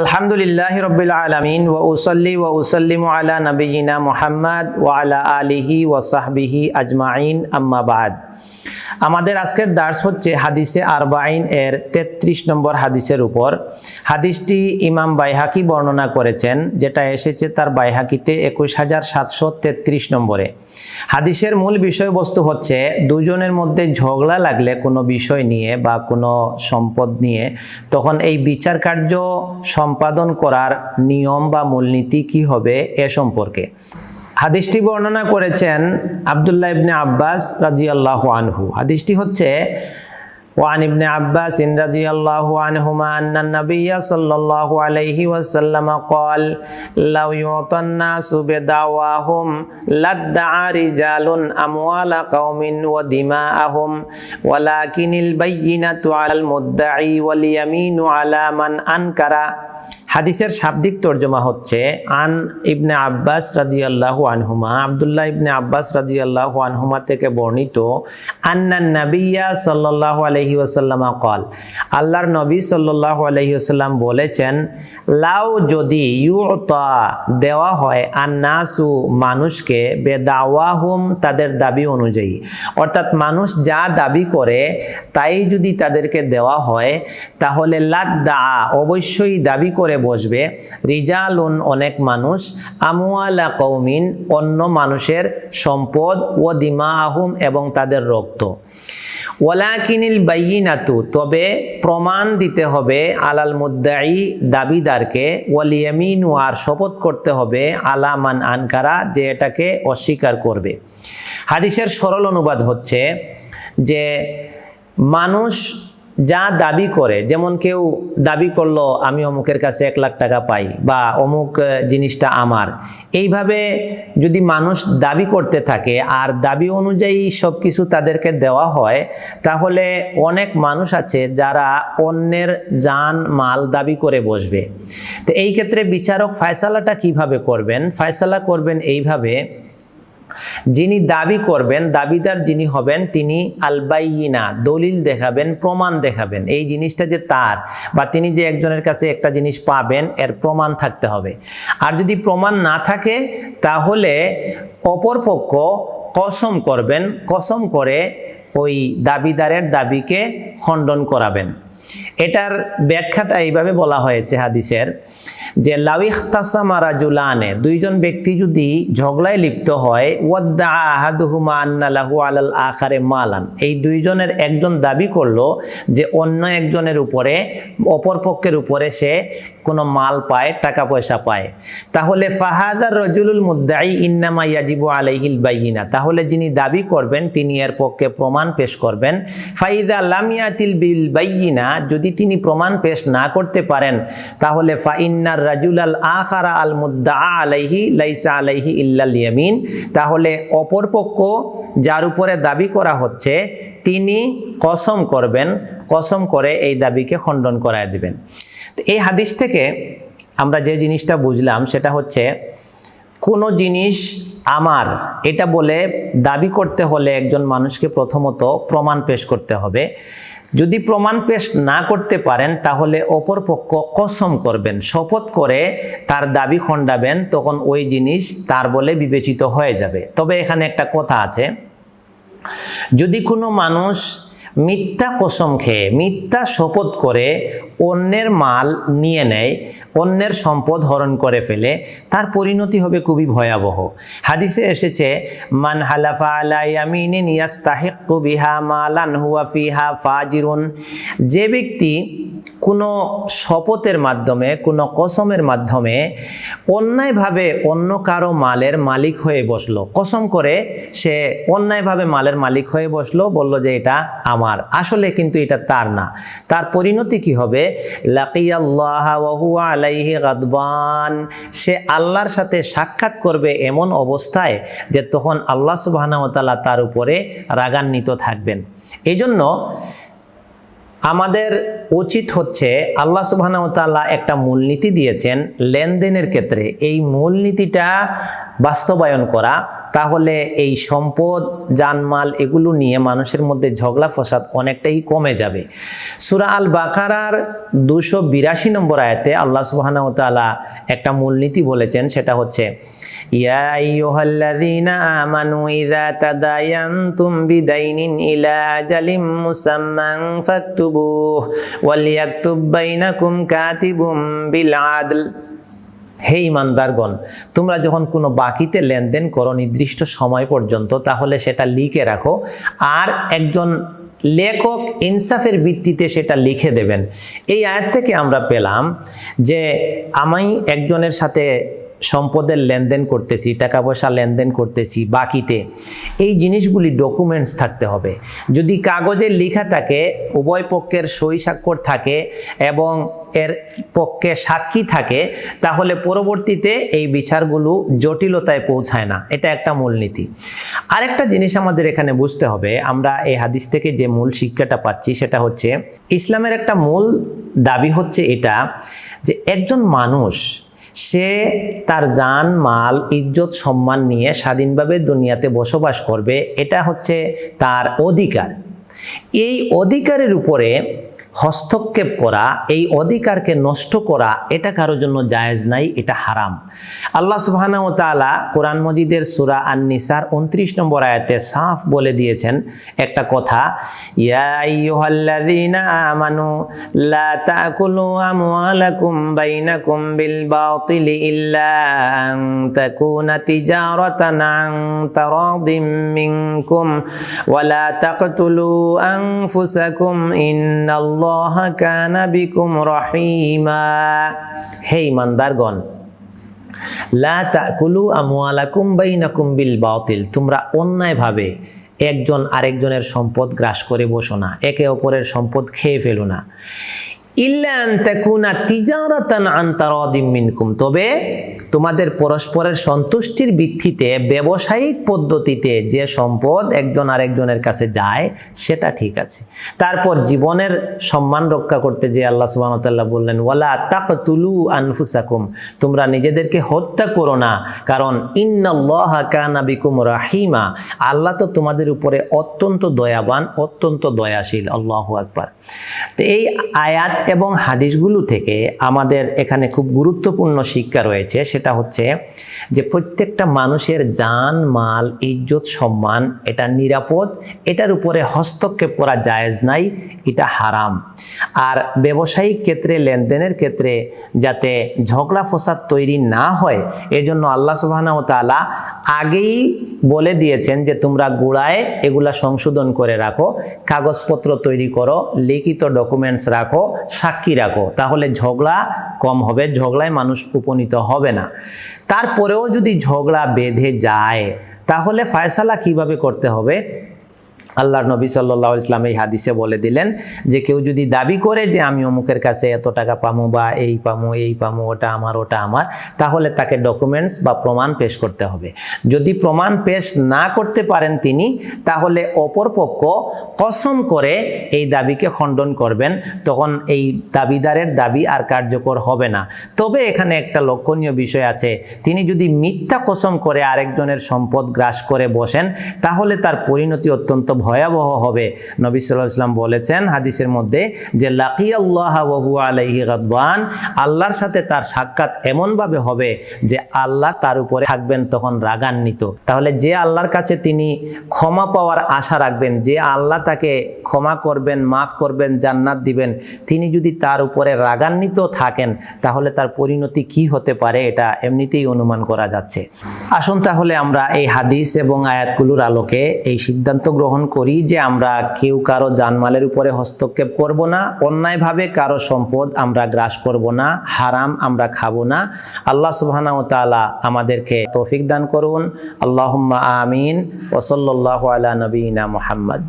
আলহামদুলিল্লাহ রবিল আলমিন ও উসল্লি ও উসল্লিম আলা নবীনা মুহাম্মদ ও আলা আলিহি ও সাহবিহি আজমাইন আম্মাবাদ আমাদের আজকের দার্স হচ্ছে হাদিসে আরবাইন এর ৩৩ নম্বর হাদিসের উপর। হাদিসটি ইমাম বাইহাকি বর্ণনা করেছেন, যেটা এসেছে তার বাইহাকিতে একুশ হাজার সাতশো তেত্রিশ নম্বরে। হাদিসের মূল বিষয়বস্তু হচ্ছে, দুজনের মধ্যে ঝগড়া লাগলে কোনো বিষয় নিয়ে বা কোনো সম্পদ নিয়ে তখন এই বিচার কার্য সম্পাদন করার নিয়ম বা মূলনীতি কি হবে এ সম্পর্কে। হাদিসটি বর্ণনা করেছেন আবদুল্লাহ ইবনে আব্বাস রাজিয়াল্লাহ আনহু। হাদিসটি হচ্ছে وعن ابن عباس رضي الله عنهما أن النبي صلى الله عليه وسلم قال لو يعطى الناس بدعواهم لادعى رجال أموال قوم ودماءهم ولكن البينة على المدعي واليمين على من أنكر. হাদিসের শাব্দিক তর্জমা হচ্ছে, আন ইবনে আব্বাস রাজিয়াল্লাহু আনহুমা আবদুল্লাহ ইবনে আব্বাস রাজিয়াল্লাহু আনহুমা থেকে বর্ণিত আন্নান নাবিয়া সাল্লাল্লাহু আলাইহি ওয়াসাল্লাম কল আল্লাহর নবী সাল্লাল্লাহু আলাইহি ওয়াসাল্লাম বলেছেন, লাউ যদি ইউতা দেওয়া হয় আন্নাসু, মানুষকে, বেদাওয়াহুম তাদের দাবি অনুযায়ী। অর্থাৎ মানুষ যা দাবি করে, তাই যদি তাদেরকে দেওয়া হয়, তাহলে লাদ্দা অবশ্যই দাবি করে বসবে। রিজালুন অনেক মানুষ। আমুয়ালা কৌমিন অন্য মানুষের সম্পদ ও দিমা আহুম এবং তাদের রক্ত। ওয়ালাকিনিল বাইনাতু, তবে প্রমাণ দিতে হবে আলাল মুদ্দাই দাবিদারকে। ওয়ালিয়ামিনু, আর শপথ করতে হবে আলামান আনকারা, যে এটাকে অস্বীকার করবে। হাদিসের সরল অনুবাদ হচ্ছে যে, মানুষ যা দাবি করে, যেমন কেউ দাবি করল, আমি অমুকের কাছে এক লাখ টাকা পাই বা, অমুক জিনিসটা আমার এইভাবে যদি মানুষ দাবি করতে থাকে, আর দাবি অনুযায়ী সব কিছু তাদেরকে দেওয়া হয়, তাহলে অনেক মানুষ আছে যারা অন্যের যান মাল দাবি করে বসবে। তো এই ক্ষেত্রে বিচারক ফায়সালাটা কীভাবে করবেন? ফায়সালা করবেন এইভাবে যিনি দাবি করবেন, দাবিদার যিনি হবেন, তিনি আলবাইনা দলিল দেখাবেন, প্রমাণ দেখাবেন। এই জিনিসটা যে তার বা তিনি যে একজনের কাছে একটা জিনিস পাবেন, এর প্রমাণ থাকতে হবে। আর যদি প্রমাণ না থাকে, তাহলে অপরপক্ষ কসম করবেন, কসম করে ওই দাবিদারের দাবিকে খণ্ডন করাবেন। এটার ব্যাখ্যাটা এইভাবে বলা হয়েছে হাদিসের। যে লাউিখতাসামা রাজুলানে দুইজন ব্যক্তি যদি ঝগড়ায় লিপ্ত হয় ওয়াদ্দা আহাদুহুমা আন্না লাহু আলাল আখারে মালান। এই দুইজনের একজন দাবি করল যে অন্য একজনের উপরে অপর পক্ষের উপরে সে কোনো মাল পায়, টাকা পয়সা পায়। তাহলে ফাহাদার রজুলুল মুদ্দাই ইন্নামা ইয়াজিবু আলাইহিল বাইনা তাহলে যিনি দাবি করবেন, তিনি এর পক্ষে প্রমাণ পেশ করবেন। ফাইদা লামিয়াতিল বিল বাইনা যদি তিনি প্রমাণ পেশ না করতে পারেন, তাহলে ফাইন্নার রাজুল আল আখারা আল মুদ্দা আলাইহি লাইসা আলাইহি ইল্লাল ইয়ামিন। তাহলে অপর পক্ষ যার উপরে দাবি করা হচ্ছে, তিনি কসম করবেন, কসম করে এই দাবিকে খণ্ডন করায় দিবেন। এই হাদিস থেকে আমরা যে জিনিসটা বুঝলাম সেটা হচ্ছে কোনো জিনিস আমার, এটা বলে দাবি করতে হলে একজন মানুষকে প্রথমত প্রমাণ পেশ করতে হবে। যদি প্রমাণ পেশ না করতে পারেন, তাহলে অপর পক্ষ কসম করবেন, শপথ করে তার দাবি খণ্ডাবেন, তখন ওই জিনিস তার বলে বিবেচিত হয়ে যাবে। তবে এখানে একটা কথা আছে, যদি কোনো মানুষ মিথ্যা কসম খেয়ে, মিথ্যা শপথ করে অন্যের মাল নিয়ে নেয়, অন্যের সম্পদ হরণ করে ফেলে, তার পরিণতি হবে খুবই ভয়াবহ। হাদিসে এসেছে, মান হালাফা ফিহা ফাজিরুন। যে ব্যক্তি কোনো শপথের মাধ্যমে, কোনো কসমের মাধ্যমে অন্যায়ভাবে অন্য কারও মালের মালিক হয়ে বসল, কসম করে সে অন্যায়ভাবে মালের মালিক হয়ে বসল, বলল যে এটা আমার আসলে কিন্তু এটা তার না। তার পরিণতি কি হবে? গাদবান। সে আল্লাহর সাথে সাক্ষাৎ করবে এমন অবস্থায় যে তখন আল্লাহ সুবহানাহু ওয়া তার উপরে রাগান্বিত থাকবেন। এই জন্য আমাদের উচিত হচ্ছে আল্লাহ তাআলা একটা মূলনীতি দিয়েছেন লেনদেনের ক্ষেত্রে। এই মূলনীতিটা বাস্তবায়ন করা, তাহলে এই সম্পদ, জানমাল এগুলো নিয়ে মানুষের মধ্যে ঝগড়া ফসাদ অনেকটাই কমে যাবে। সুরা আল বাকারার দুশো বিরাশি নম্বর আয়াতে আল্লাহ সুবাহানাউ তাআলা একটা মূলনীতি বলেছেন, সেটা হচ্ছে, ইয়া হে ইমানদারগণ, তোমরা যখন কোনো বাকিতে লেনদেন করো নির্দিষ্ট সময় পর্যন্ত, তাহলে সেটা লিখে রাখো। আর একজন লেখক ইনসাফের ভিত্তিতে সেটা লিখে দেবেন। এই আয়াত থেকে আমরা পেলাম যে, আমি একজনের সাথে সম্পদের লেনদেন করতেছি টাকা পয়সা লেনদেন করতেছি, বাকিতে এই জিনিসগুলি ডকুমেন্টস থাকতে হবে। যদি কাগজে লেখা থাকে, উভয় পক্ষের সই স্বাক্ষর থাকে এবং এর পক্ষে সাক্ষী থাকে, তাহলে পরবর্তীতে এই বিচারগুলো জটিলতায় পৌঁছায় না। এটা একটা মূলনীতি। আরেকটা জিনিস আমাদের এখানে বুঝতে হবে, আমরা এই হাদিস থেকে যে মূল শিক্ষাটা পাচ্ছি সেটা হচ্ছে, ইসলামের একটা মূল দাবি হচ্ছে এটা যে একজন মানুষ সে তার জান, মাল, ইজ্জত, সম্মান নিয়ে স্বাধীনভাবে দুনিয়াতে বসবাস করবে, এটা হচ্ছে তার অধিকার। এই অধিকারের উপরে হস্তক্ষেপ করা, এই অধিকারকে নষ্ট করা, এটা কারোর জন্য জায়েজ নাই, এটা হারাম। আল্লাহ সুবহানা ও তাআলা কোরআন মজিদের সূরা আন-নিসার 29 নম্বর আয়াতে সাফ বলে দিয়েছেন একটা কথা আমানু, লা তাকুলু আমওয়ালাকুম বাইনাকুম বিল বাতিলি ইল্লা আন তাকুনা তিজারাতান আন তারাদিম মিনকুম, ওয়া লা তাকতুলু আনফুসাকুম, ইন্নাল্লাহ আল্লাহ কানা বিকুম রহিমা। হে ইমানদারগণ লা তাকুলু আমওয়ালাকুম বাইনাকুম বিল বাতিল। তোমরা অন্যায়ভাবে একজন আরেকজনের সম্পদ গ্রাস করে বসো না, একে অপরের সম্পদ খেয়ে ফেলো না। ইল্লা আন তাকুনা তিজারাতান আন তারাদিম মিনকুম। তবে তোমাদের পরস্পরের সন্তুষ্টির ভিত্তিতে ব্যবসায়িক পদ্ধতিতে যে সম্পদ একজন আরেকজনের কাছে যায়, সেটা ঠিক আছে। তারপর জীবনের সম্মান রক্ষা করতে যে আল্লাহ সুবাহতাল্লাহ বললেন, ওয়ালা তাকতুলু আনফুসাকুম তোমরা নিজেদেরকে হত্যা করো না, কারণ ইন্নাল্লাহ রাহিমা। আল্লাহ তো তোমাদের উপরে অত্যন্ত দয়াবান, অত্যন্ত দয়াশীল। আল্লাহ আকবার। তো এই আয়াত এবং হাদিসগুলো থেকে আমাদের এখানে খুব গুরুত্বপূর্ণ শিক্ষা রয়েছে, সেটা হচ্ছে যে প্রত্যেকটা মানুষের জান, মাল, ইজ্জত, সম্মান এটা নিরাপদ, এটার উপরে হস্তক্ষেপ করা জায়েজ নাই, এটা হারাম। আর ব্যবসায়িক ক্ষেত্রে, লেনদেনের ক্ষেত্রে যাতে ঝগড়া ফসাদ তৈরি না হয়, এজন্য আল্লাহ সুবাহানা ও তালা আগেই বলে দিয়েছেন যে তোমরা গোড়ায় এগুলা সংশোধন করে রাখো, কাগজপত্র তৈরি করো, লিখিত ডকুমেন্টস রাখো, সাক্ষী রাখো, তাহলে ঝগড়া কম হবে, ঝগড়ায় মানুষ উপনীত হবে না। তারপরেও যদি ঝগড়া বেঁধে যায় তাহলে ফায়সালা কীভাবে করতে হবে? আল্লাহর নবী সাল্লাহ ইসলাম এই হাদিসে বলে দিলেন যে কেউ যদি দাবি করে যে আমি অমুকের কাছে এত টাকা পামু বা এই পামু এই পামু, ওটা আমার ওটা আমার, তাহলে তাকে ডকুমেন্টস বা প্রমাণ পেশ করতে হবে। যদি প্রমাণ পেশ না করতে পারেন তিনি, তাহলে অপর পক্ষ কসম করে এই দাবিকে খণ্ডন করবেন। তখন এই দাবিদারের দাবি আর কার্যকর হবে না। তবে এখানে একটা লক্ষণীয় বিষয় আছে। তিনি যদি মিথ্যা কসম করে আরেকজনের সম্পদ গ্রাস করে বসেন, তাহলে তার পরিণতি অত্যন্ত ভয়াবহ হবে। নবী সাল্লাহ ইসলাম বলেছেন হাদিসের মধ্যে যে লাকি আল্লাহ বহু আলাইহি গাদবান আল্লাহর সাথে তার সাক্ষাৎ এমনভাবে হবে যে, আল্লাহ তার উপরে থাকবেন তখন রাগান্বিত। তাহলে যে আল্লাহর কাছে তিনি ক্ষমা পাওয়ার আশা রাখবেন, যে আল্লাহ তাকে ক্ষমা করবেন, মাফ করবেন, জান্নাত দিবেন, তিনি যদি তার উপরে রাগান্বিত থাকেন, তাহলে তার পরিণতি কি হতে পারে এটা এমনিতেই অনুমান করা যাচ্ছে। আসুন তাহলে আমরা এই হাদিস এবং আয়াতগুলোর আলোকে এই সিদ্ধান্ত গ্রহণ করি যে আমরা কেউ কারও জানমালের উপরে হস্তক্ষেপ করব না, অন্যায়ভাবে কারও সম্পদ আমরা গ্রাস করব না, হারাম আমরা খাব না। আল্লাহ সুবহানাহু তাআলা আমাদেরকে তৌফিক দান করুন। আল্লাহুম্মা আমিন। ওসল্লাহ আলা নবীনা মুহাম্মদ।